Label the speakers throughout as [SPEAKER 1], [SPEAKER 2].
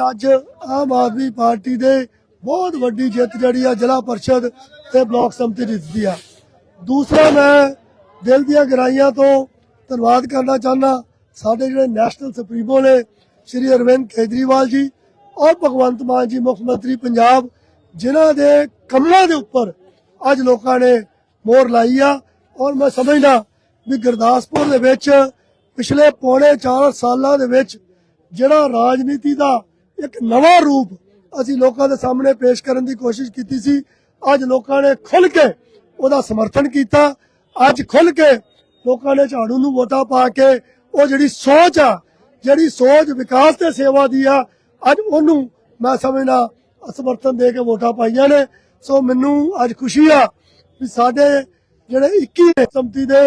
[SPEAKER 1] ਅੱਜ ਆਮ ਆਦਮੀ ਪਾਰਟੀ ਦੇ ਬਹੁਤ ਵੱਡੀ ਜਿੱਤ ਜਿਹੜੀ ਆ ਜ਼ਿਲ੍ਹਾ ਪਰਿਸ਼ਦ ਤੇ ਬਲਾਕ ਸੰਮਤੀ ਜਿੱਤਦੀ ਆ। ਦੂਸਰਾ ਮੈਂ ਦਿਲ ਦੀਆਂ ਗਹਿਰਾਈਆਂ ਤੋਂ ਧੰਨਵਾਦ ਕਰਨਾ ਚਾਹੁੰਦਾ ਸਾਡੇ ਜਿਹੜੇ ਨੈਸ਼ਨਲ ਸੁਪਰੀਮੋ ਨੇ, ਸ਼੍ਰੀ ਅਰਵਿੰਦ ਕੇਜਰੀਵਾਲ ਜੀ ਔਰ ਭਗਵੰਤ ਮਾਨ ਜੀ, ਮੁੱਖ ਮੰਤਰੀ ਪੰਜਾਬ, ਜਿਨ੍ਹਾਂ ਦੇ ਕੰਮਾਂ ਦੇ ਉੱਪਰ ਅੱਜ ਲੋਕਾਂ ਨੇ ਮੋਹਰ ਲਾਈ ਆ। ਔਰ ਮੈਂ ਸਮਝਦਾ ਵੀ ਗੁਰਦਾਸਪੁਰ ਦੇ ਵਿੱਚ ਪਿਛਲੇ ਪੌਣੇ 4 ਸਾਲਾਂ ਦੇ ਵਿੱਚ ਜਿਹੜਾ ਰਾਜਨੀਤੀ ਦਾ ਇੱਕ ਨਵਾਂ ਰੂਪ ਅਸੀਂ ਲੋਕਾਂ ਦੇ ਸਾਹਮਣੇ ਪੇਸ਼ ਕਰਨ ਦੀ ਕੋਸ਼ਿਸ਼ ਕੀਤੀ ਸੀ। ਅੱਜ ਲੋਕਾਂ ਨੇ ਖੁੱਲ ਕੇ ਉਹਦਾ ਸਮਰਥਨ ਕੀਤਾ। ਅੱਜ ਖੁੱਲ ਕੇ ਲੋਕਾਂ ਨੇ ਝਾੜੂ ਨੂੰ ਵੋਟਾਂ ਪਾ ਕੇ ਉਹ ਜਿਹੜੀ ਸੋਚ ਆ, ਜਿਹੜੀ ਸੋਚ ਵਿਕਾਸ ਤੇ ਸੇਵਾ ਦੀ ਆ, ਅੱਜ ਉਹਨੂੰ ਮੈਂ ਸਮਝਦਾ ਸਮਰਥਨ ਦੇ ਕੇ ਵੋਟਾਂ ਪਾਈਆਂ ਨੇ। ਸੋ ਮੈਨੂੰ ਅੱਜ ਖੁਸ਼ੀ ਆ ਵੀ ਸਾਡੇ ਜਿਹੜੇ 21 ਸੰਮਤੀ ਦੇ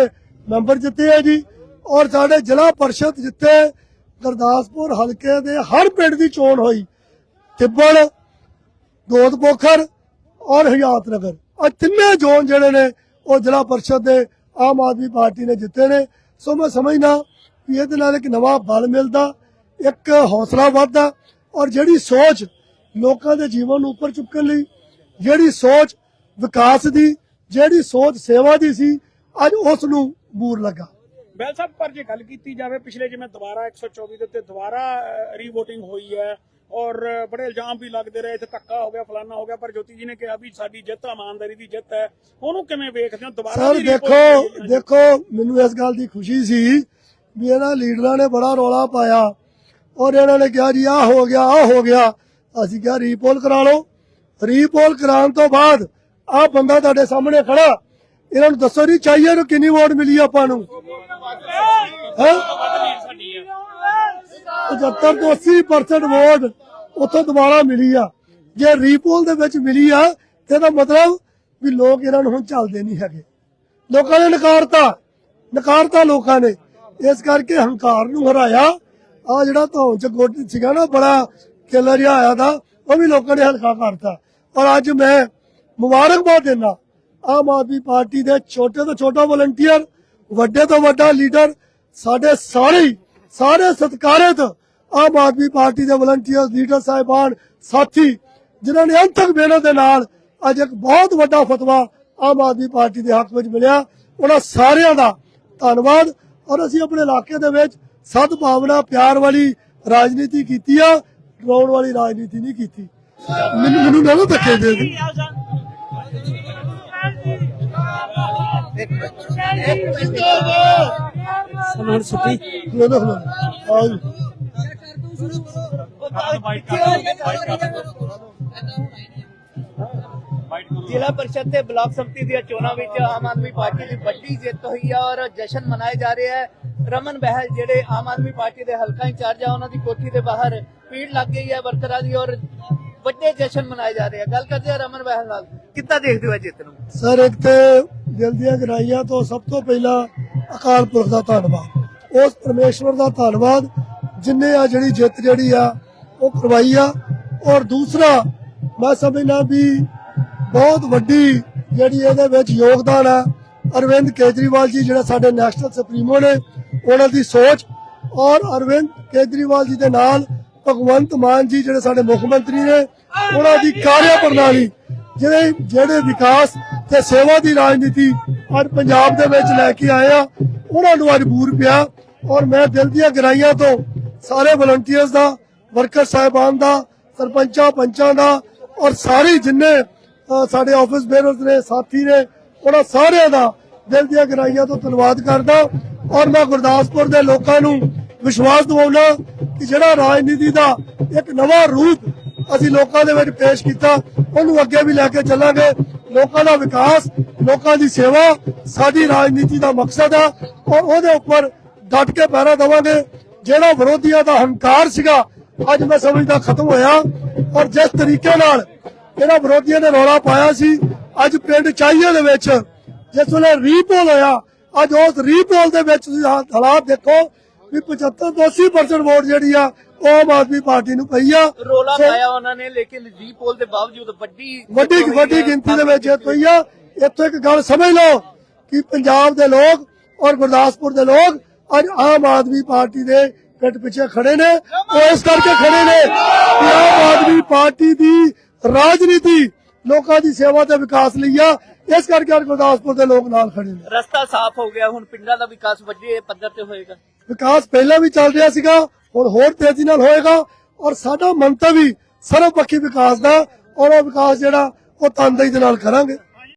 [SPEAKER 1] ਮੈਂਬਰ ਜਿੱਤੇ ਆ ਜੀ, ਔਰ ਸਾਡੇ ਜ਼ਿਲ੍ਹਾ ਪਰਿਸ਼ਦ ਜਿੱਤੇ ਗੁਰਦਾਸਪੁਰ ਹਲਕੇ ਦੇ ਹਰ ਪਿੰਡ ਦੀ ਚੋਣ ਹੋਈ। ਤਿੱਬੜ ਦੋਦ ਔਰ ਹਯਾਤ ਨਗਰ ਆ ਤਿੰਨੇ ਜ਼ੋਨ ਜਿਹੜੇ ਨੇ, ਉਹ ਜ਼ਿਲ੍ਹਾ ਪਰਿਸ਼ਦ ਦੇ ਆਮ ਆਦਮੀ ਪਾਰਟੀ ਨੇ ਜਿੱਤੇ ਨੇ। ਸੋ ਮੈਂ ਸਮਝਦਾ ਵੀ ਇਹਦੇ ਨਾਲ ਇੱਕ ਨਵਾਂ ਬਲ ਮਿਲਦਾ, ਇੱਕ ਹੌਸਲਾ ਵੱਧਦਾ ਔਰ ਜਿਹੜੀ ਸੋਚ ਲੋਕਾਂ ਦੇ ਜੀਵਨ ਨੂੰ ਉੱਪਰ ਚੁੱਕਣ ਲਈ, ਜਿਹੜੀ ਸੋਚ ਵਿਕਾਸ ਦੀ, ਜਿਹੜੀ ਸੋਚ ਸੇਵਾ ਦੀ ਸੀ, ਅੱਜ ਉਸ ਨੂੰ ਬੂਰ ਲੱਗਾ।
[SPEAKER 2] ਬੈਲ ਸਾਹਿਬ ਪਰ ਜੇ ਗੱਲ ਕੀਤੀ ਜਾਵੇ ਪਿਛਲੇ ਜਿਵੇਂ ਦੁਬਾਰਾ 124 ਦੇ ਉੱਤੇ ਦੁਬਾਰਾ ਰੀਵੋਟਿੰਗ ਹੋਈ ਹੈ ਔਰ ਬੜੇ ਇਲਜ਼ਾਮ ਵੀ ਲੱਗਦੇ ਰਹੇ ਇੱਥੇ ਧੱਕਾ ਹੋ ਗਿਆ ਫਲਾਨਾ ਹੋ ਗਿਆ ਪਰ ਜੋਤੀ ਜੀ ਨੇ ਕਿਹਾ ਵੀ ਸਾਡੀ ਜਿੱਤ ਇਮਾਨਦਾਰੀ ਦੀ ਜਿੱਤ ਹੈ। ਉਹਨੂੰ ਕਿਵੇਂ ਵੇਖਦੇ ਹੋ? ਦੁਬਾਰਾ
[SPEAKER 1] ਸਰ ਦੇਖੋ। ਦੇਖੋ ਮੈਨੂੰ ਇਸ ਗੱਲ ਦੀ ਖੁਸ਼ੀ ਸੀ ਵੀ ਇਹਨਾਂ ਲੀਡਰਾਂ ਨੇ ਬੜਾ ਰੌਲਾ ਪਾਇਆ ਔਰ ਇਹਨਾਂ ਨੇ ਕਿਹਾ ਜੀ ਆਹ ਹੋ ਗਿਆ ਆਹ ਹੋ ਗਿਆ। ਅਸੀਂ ਕਿਹਾ ਰੀਪੋਲ ਕਰਾ ਲਓ। ਰੀਪੋਲ ਕਰਾਉਣ ਤੋਂ ਬਾਅਦ ਆਹ ਬੰਦਾ ਤੁਹਾਡੇ ਸਾਹਮਣੇ ਖੜਾ। ਇਹਨਾਂ ਨੂੰ ਦੱਸੋ ਜੀ, ਚਾਹੀਏ ਨੂੰ ਕਿੰਨੀ ਵੋਟ ਮਿਲੀ ਆਪਾਂ ਨੂੰ? ਹੈ? 75 ਤੋਂ 80% ਵੋਟ ਉੱਥੋਂ ਦੁਬਾਰਾ ਮਿਲੀ ਆ। ਜੇ ਰੀਪੋਲ ਦੇ ਵਿੱਚ ਮਿਲੀ ਆ, ਤੇ ਇਹਦਾ ਮਤਲਬ ਵੀ ਲੋਕ ਇਹਨਾਂ ਨੂੰ ਹੁਣ ਚੱਲਦੇ ਨਹੀਂ ਹੈਗੇ। ਲੋਕਾਂ ਨੇ ਨਕਾਰਤਾ। ਨਕਾਰਤਾ ਲੋਕਾਂ ਨੇ। ਇਸ ਕਰਕੇ ਹੰਕਾਰ ਨੂੰ ਹਰਾਇਆ। ਆ ਜਿਹੜਾ ਧੌਣ ਚ ਗੋਡ ਸੀਗਾ ਨਾ, ਬੜਾ ਕਿਲਰ ਜਿਹਾ ਆਇਆ ਦਾ, ਉਹ ਵੀ ਲੋਕਾਂ ਨੇ ਹਲਕਾ ਕਰਤਾ। ਔਰ ਅੱਜ ਮੈਂ ਮੁਬਾਰਕਬਾਦ ਦਿੰਦਾ। ਆਮ ਆਦਮੀ ਪਾਰਟੀ ਦੇ ਛੋਟੇ ਤੋਂ ਛੋਟਾ ਵਲੰਟੀਅਰ ਵੱਡੇ ਤੋਂ ਵੱਡਾ ਲੀਡਰ ਸਾਡੇ ਸਾਰੇ ਸਾਰੇ ਸਤਿਕਾਰਤ ਆਮ ਆਦਮੀ ਪਾਰਟੀ ਦੇ ਵਲੰਟੀਅਰ ਲੀਡਰ ਸਾਹਿਬਾਨ, ਸਾਥੀ, ਜਿਨ੍ਹਾਂ ਨੇ ਅੰਤਕ ਮਿਹਨਤ ਦੇ ਨਾਲ ਅੱਜ ਇੱਕ ਬਹੁਤ ਵੱਡਾ ਫਤਵਾ ਆਮ ਆਦਮੀ ਪਾਰਟੀ ਦੇ ਹੱਕ ਵਿੱਚ ਮਿਲਿਆ। ਉਹਨਾਂ ਸਾਰਿਆਂ ਦਾ ਧੰਨਵਾਦ। ਔਰ ਅਸੀਂ ਆਪਣੇ ਇਲਾਕੇ ਦੇ ਵਿੱਚ ਸਦ ਭਾਵਨਾ ਪਿਆਰ ਵਾਲੀ ਰਾਜਨੀਤੀ ਕੀਤੀ ਆ। ਡਰਾਉਣ ਵਾਲੀ ਰਾਜਨੀਤੀ ਨਹੀਂ ਕੀਤੀ। ਮੈਨੂੰ ਮੈਨੂੰ ਨਾ ਧੱਕੇ ਦੇ
[SPEAKER 3] ਸਮਾਨ ਸੁੱਟੀ।
[SPEAKER 1] ਖਲੋ ਜਾ, ਖਲੋ ਆਓ
[SPEAKER 3] ਜ਼ਿਲ੍ਹਾ ਪਰਿਸ਼ਦ ਤੇ ਬਲਾਕ ਸੰਮਤੀ ਦੀਆਂ ਚੋਣਾਂ ਵਿੱਚ ਆਮ ਆਦਮੀ ਪਾਰਟੀ ਦੀ ਵੱਡੀ ਜਿੱਤ ਹੋਈ ਹੈ ਔਰ ਜਸ਼ਨ ਮਨਾਏ ਜਾ ਰਹੇ ਹੈ ਰਮਨ ਬਹਿਲ ਜਿਹੜੇ ਆਮ ਆਦਮੀ ਪਾਰਟੀ ਦੇ ਹਲਕਾ ਇੰਚਾਰਜ ਆ ਉਹਨਾਂ ਦੀ ਕੋਠੀ ਦੇ ਬਾਹਰ ਭੀੜ ਲੱਗ ਗਈ ਹੈ ਵਰਕਰਾਂ ਦੀ ਔਰ ਵੱਡੇ ਜਸ਼ਨ ਮਨਾਏ ਜਾ ਰਹੇ ਆ। ਗੱਲ ਕਰਦੇ ਆ ਰਮਨ ਬਹਿਲ ਨਾਲ। ਕਿੱਦਾਂ ਦੇਖਦੇ ਹੋ ਇਹ ਜਿੱਤ ਨੂੰ?
[SPEAKER 1] ਸਰ, ਇੱਕ ਤੇ ਦਿਲ ਦੀਆਂ ਗਹਿਰਾਈਆਂ ਤੋਂ ਸਭ ਤੋਂ ਪਹਿਲਾਂ ਅਕਾਲ ਪੁਰਖ ਦਾ ਧੰਨਵਾਦ। ਉਸ ਪਰਮੇਸ਼ਵਰ ਦਾ ਧੰਨਵਾਦ, ਜਿਨੇ ਆ ਜਿਹੜੀ ਜਿੱਤ ਜਿਹੜੀ ਆ, ਉਹ ਕਰਵਾਈ ਆ। ਔਰ ਦੂਸਰਾ, ਮੈਂ ਸਮਝਣਾ ਵੀ ਬਹੁਤ ਵੱਡੀ ਜਿਹੜੀ ਇਹਦੇ ਵਿੱਚ ਯੋਗਦਾਨ ਆ, ਅਰਵਿੰਦ ਕੇਜਰੀਵਾਲ ਜੀ ਜਿਹੜਾ ਸਾਡੇ ਨੈਸ਼ਨਲ ਸੁਪਰੀਮੋ ਨੇ, ਉਹਨਾਂ ਦੀ ਸੋਚ। ਔਰ ਅਰਵਿੰਦ ਕੇਜਰੀਵਾਲ ਜੀ ਦੇ ਨਾਲ ਭਗਵੰਤ ਮਾਨ ਜੀ ਜਿਹੜੇ ਸਾਡੇ ਮੁੱਖ ਮੰਤਰੀ ਨੇ, ਉਹਨਾਂ ਦੀ ਕਾਰਿਆ ਪ੍ਰਣਾਲੀ। ਜਿਹੜੇ ਜਿਹੜੇ ਵਿਕਾਸ ਤੇ ਸੇਵਾ ਦੀ ਰਾਜਨੀਤੀ ਅੱਜ ਪੰਜਾਬ ਦੇ ਵਿੱਚ ਲੈ ਕੇ ਆਏ ਆ, ਉਹਨਾਂ ਨੂੰ ਅੱਜ ਬੂਰ ਪਿਆ। ਔਰ ਮੈਂ ਦਿਲ ਦੀਆਂ ਗਹਿਰਾਈਆਂ ਤੋਂ ਸਾਰੇ ਵਲੰਟੀਅਰਸ ਦਾ ਵਰਕਰ ਸਾਹਿਬਾਨ ਦਾ, ਸਰਪੰਚਾਂ, ਪੰਚਾਂ ਦਾ ਔਰ ਸਾਰੇ ਜਿੰਨੇ ਸਾਡੇ ਆਫਿਸ ਬੇਅਰਰਸ ਨੇ, ਸਾਥੀ ਨੇ, ਉਹਨਾਂ ਸਾਰਿਆਂ ਦਾ ਦਿਲ ਦੀਆਂ ਗਹਿਰਾਈਆਂ ਤੋਂ ਧੰਨਵਾਦ ਕਰਦਾ। ਔਰ ਮੈਂ ਗੁਰਦਾਸਪੁਰ ਦੇ ਲੋਕਾਂ ਨੂੰ ਵਿਸ਼ਵਾਸ ਦਿਵਾਉਣਾ ਕਿ ਜਿਹੜਾ ਰਾਜਨੀਤੀ ਦਾ ਇੱਕ ਨਵਾਂ ਰੂਪ ਅਸੀਂ ਲੋਕਾਂ ਦੇ ਵਿੱਚ ਪੇਸ਼ ਕੀਤਾ, ਉਹਨੂੰ ਅੱਗੇ ਵੀ ਲੈ ਕੇ ਚੱਲਾਂਗੇ। ਲੋਕਾਂ ਦਾ ਵਿਕਾਸ, ਲੋਕਾਂ ਦੀ ਸੇਵਾ, ਸਾਡੀ ਰਾਜਨੀਤੀ ਦਾ ਮਕਸਦ ਆ, ਔਰ ਉਹਦੇ ਉੱਪਰ ਡਟ ਕੇ ਪੈਰਾ ਦੇਵਾਂਗੇ। ਜਿਹੜਾ ਵਿਰੋਧੀਆਂ ਦਾ ਹੰਕਾਰ ਸੀਗਾ, ਅੱਜ ਮੈਂ ਸਮਝਦਾ ਖਤਮ ਹੋਇਆ। ਔਰ ਜਿਸ ਤਰੀਕੇ ਨਾਲ ਜਿਹੜਾ ਵਿਰੋਧੀਆਂ ਨੇ ਰੌਲਾ ਪਾਇਆ ਸੀ, ਅੱਜ ਪਿੰਡ ਚਾਹੀਏ ਦੇ ਵਿੱਚ, ਜਿਸ ਵੇਲੇ ਰੀਪੋਲ ਹੋਇਆ, ਅੱਜ ਉਸ ਰੀਪੋਲ ਦੇ ਵਿੱਚ ਤੁਸੀਂ ਹਾਲਾਤ ਦੇਖੋ ਵੀ 75 ਤੋਂ 80% ਵੋਟ ਜਿਹੜੀ ਆ ਉਹ ਆਮ ਆਦਮੀ ਪਾਰਟੀ ਨੂੰ ਪਈ ਆ।
[SPEAKER 3] ਰੋਲਾ ਪਾਇਆ ਉਹਨਾਂ ਨੇ ਲੇਕਿਨ ਰੀਪੋਲ ਦੇ ਬਾਵਜੂਦ ਵੱਡੀ
[SPEAKER 1] ਵੱਡੀ ਵੱਡੀ। ਗਿਣਤੀ ਦੇ ਵਿੱਚ ਜਿੱਤ ਹੋਈ ਆ। ਇੱਥੋਂ ਇੱਕ ਗੱਲ ਸਮਝ ਲਓ ਕਿ ਪੰਜਾਬ ਦੇ ਲੋਕ ਔਰ ਗੁਰਦਾਸਪੁਰ ਦੇ ਲੋਕ ਅੱਜ ਆਮ ਆਦਮੀ ਪਾਰਟੀ ਦੇ ਪਿੱਠ ਪਿੱਛੇ ਖੜੇ ਨੇ। ਉਹ ਇਸ ਕਰਕੇ ਖੜੇ ਨੇ ਕਿ ਆਮ ਆਦਮੀ ਪਾਰਟੀ ਦੀ ਰਾਜਨੀਤੀ ਲੋਕਾਂ ਦੀ ਸੇਵਾ ਤੇ ਵਿਕਾਸ ਲਈ ਆ। ਇਸ ਕਰਕੇ ਅੱਜ ਗੁਰਦਾਸਪੁਰ ਦੇ ਲੋਕ ਨਾਲ ਖੜੇ ਨੇ।
[SPEAKER 3] ਰਸਤਾ ਸਾਫ਼ ਹੋ ਗਿਆ ਹੁਣ ਪਿੰਡਾਂ ਦਾ ਵਿਕਾਸ ਵੱਡੇ ਪੱਧਰ ਤੇ ਹੋਏਗਾ।
[SPEAKER 1] ਵਿਕਾਸ ਪਹਿਲਾਂ ਵੀ ਚੱਲ ਰਿਹਾ ਸੀਗਾ ਹੁਣ ਹੋਰ ਤੇਜ਼ੀ ਨਾਲ ਹੋਏਗਾ ਔਰ ਸਾਡਾ ਮੰਤਵ ਵੀ ਸਰਵਪੱਖੀ ਵਿਕਾਸ ਦਾ ਔਰ ਉਹ ਵਿਕਾਸ ਜਿਹੜਾ ਉਹ ਤਨਦੇਹੀ ਦੇ ਨਾਲ ਕਰਾਂਗੇ।